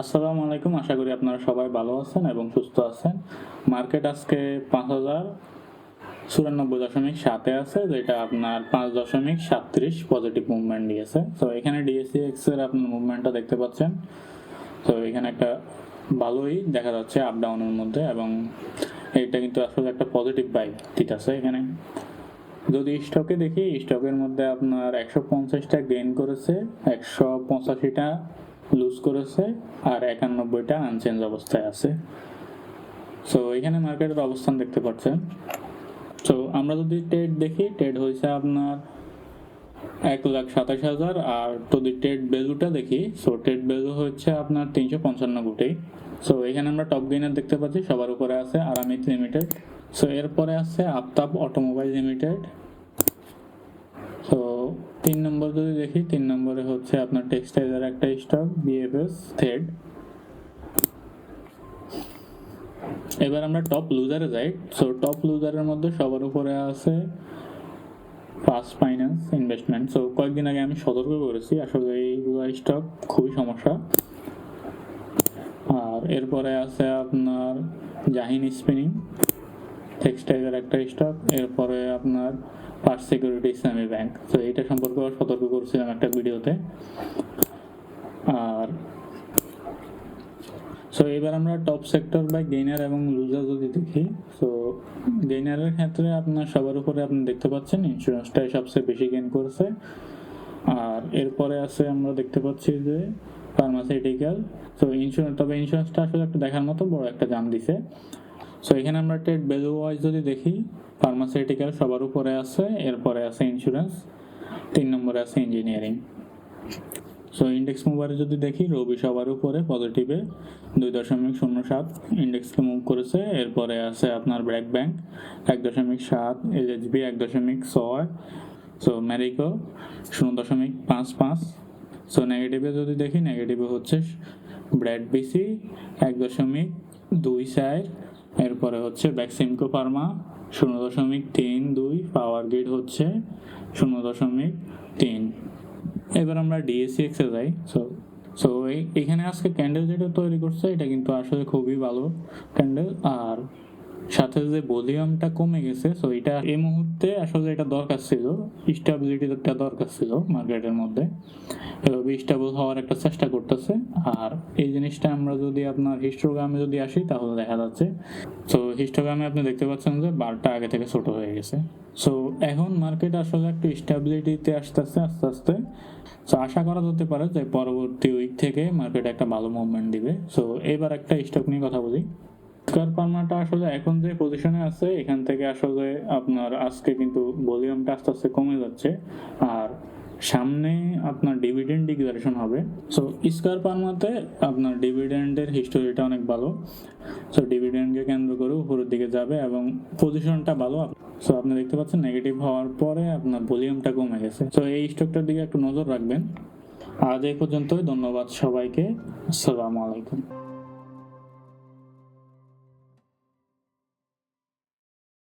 আসসালামু আলাইকুম। আশা করি আপনারা সবাই ভালো আছেন এবং সুস্থ আছেন। মার্কেট আজকে পাঁচ হাজার চুরানব্বই দশমিক সাতে আছে, যেটা আপনার পাঁচ দশমিক সাতত্রিশ পজিটিভ মুভমেন্ট দিয়েছে। তো এখানে ডিএসসি এক্সের আপনার মুভমেন্টটা দেখতে পাচ্ছেন। তো এখানে একটা ভালোই দেখা যাচ্ছে আপ ডাউনের মধ্যে এবং এটা কিন্তু আসলে একটা পজিটিভ বাইক দিতেছে এখানে। যদি স্টকে দেখি স্টকের মধ্যে আপনার একশো পঞ্চাশটা গেইন করেছে, একশো পঁচাশিটা লুজ করেছে আর একানব্বইটা আনচেঞ্জ অবস্থায় আছে। সো এখানে মার্কেটের অবস্থান দেখতে পাচ্ছেন। সো আমরা যদি ট্রেড দেখি ট্রেড হয়েছে আপনার এক লাখ সাতাশ হাজার আর যদি ট্রেড ভ্যালুটা দেখি সো ট্রেড ভ্যালু হচ্ছে আপনার তিনশো পঞ্চান্ন কোটি। সো এখানে আমরা টপ গেইনার দেখতে পাচ্ছি, সবার উপরে আছে আরামিত লিমিটেড সো এরপরে আছে আফতাব অটোমোবাইল লিমিটেড তিন নম্বর যদি দেখি, তিন নম্বরে হচ্ছে আপনার টেক্সটাইলের একটা স্টক বিএফএস থ্রেড এবার আমরা টপ লুজারে যাই। সো টপ লুজারের মধ্যে সবার উপরে আছে ফার্স্ট ফাইন্যান্স ইনভেস্টমেন্ট সো কয়েকদিন আগে আমি সতর্ক করেছি, আসলে এইগুলো স্টক খুবই সমস্যা। আর এরপরে আছে আপনার জাহিন স্পিনিং টেক্সটাইলের একটা স্টক এরপরে আপনার ফার্স্ট সিকিউরিটি ইসলামী ব্যাংক। তো এইটা সম্পর্কে সতর্ক করেছিলাম একটা ভিডিওতে। আর সো এবার আমরা টপ সেক্টর বা গেইনার এবং লুজার যদি দেখি সো গেইনারের ক্ষেত্রে আপনার সবার উপরে আপনি দেখতে পাচ্ছেন ইন্স্যুরেন্সটাই সবচেয়ে বেশি গেইন করেছে। আর এরপরে আছে আমরা দেখতে পাচ্ছি যে ফার্মাসিউটিক্যাল তো ইন্স্যুরেন্স তবে ইন্স্যুরেন্সটা আসলে একটা দেখার মতো বড় একটা জাম দিছে। সো এখানে আমরা ট্রেড ভ্যালু ওয়াইজ যদি দেখি ফার্মাসিউটিক্যাল সবার উপরে আছে, এরপরে আছে ইন্স্যুরেন্স তিন নম্বরে আছে ইঞ্জিনিয়ারিং সো ইন্ডেক্স মুভারে যদি দেখি, রবি সবার উপরে পজিটিভে দুই দশমিক শূন্য সাত ইন্ডেক্সকে মুভ করেছে, এরপরে আছে আপনার ব্র্যাক ব্যাংক এক দশমিক সাত এলএচবি এক দশমিক ছয় সো ম্যারিকো শূন্য দশমিক পাঁচ পাঁচ সো নেগেটিভে যদি দেখি নেগেটিভে হচ্ছে ব্র্যাড বিসি এক দশমিক দুই চার এরপরে হচ্ছে ব্যাক্সিমকো ফার্মা শূন্য দশমিক তিন দুই, পাওয়ার গ্রিড হচ্ছে শূন্য দশমিক তিন। এবার আমরা ডিএসসিএক্স এক্সে যাই। সো সো এখানে আজকে ক্যান্ডেল যেটা তৈরি করছে, এটা কিন্তু আসলে খুবই ভালো ক্যান্ডেল আর সাথে যে ভলিউমটা কমে গেছে সো এটা এই মুহূর্তে আসলে এটা দরকার ছিল। স্টেবিলিটিটা দরকার ছিল মার্কেটের মধ্যে। এভাবে স্টেবল হওয়ার একটা চেষ্টা করতেছে। আর এই জিনিসটা আমরা যদি আপনার হিস্টোগ্রামে যদি আসি, তাহলে দেখা যাচ্ছে তো হিস্টোগ্রামে আপনি দেখতে পাচ্ছেন যে বারটা আগে থেকে ছোট হয়ে গেছে। সো এখন মার্কেট আসলে একটু স্টেবিলিটিতে আসতেছে, আস্তে আস্তে। সো আশা করা যেতে পারে যে পরবর্তী উইক থেকে মার্কেট একটা ভালো মুভমেন্ট দিবে। সো এবার একটা স্টক নিয়ে কথা বলি। স্কার পার্মাটা আসলে এখন যে পজিশনে আছে, এখান থেকে আসলে আপনার আজকে কিন্তু ভলিউমটা আস্তে আস্তে কমে যাচ্ছে। আর সামনে আপনার ডিভিডেন্ড ডিক্লারেশন হবে। সো স্কার পার্মাতে আপনার ডিভিডেন্ডের হিস্টোরিটা অনেক ভালো। সো ডিভিডেন্ডকে কেন্দ্র করে উপরের দিকে যাবে এবং পজিশনটা ভালো সো আপনি দেখতে পাচ্ছেন নেগেটিভ হওয়ার পরে আপনার ভলিউমটা কমে গেছে। সো এই স্টকটার দিকে একটু নজর রাখবেন। আজ এই পর্যন্তই। ধন্যবাদ সবাইকে। আসসালামু আলাইকুম।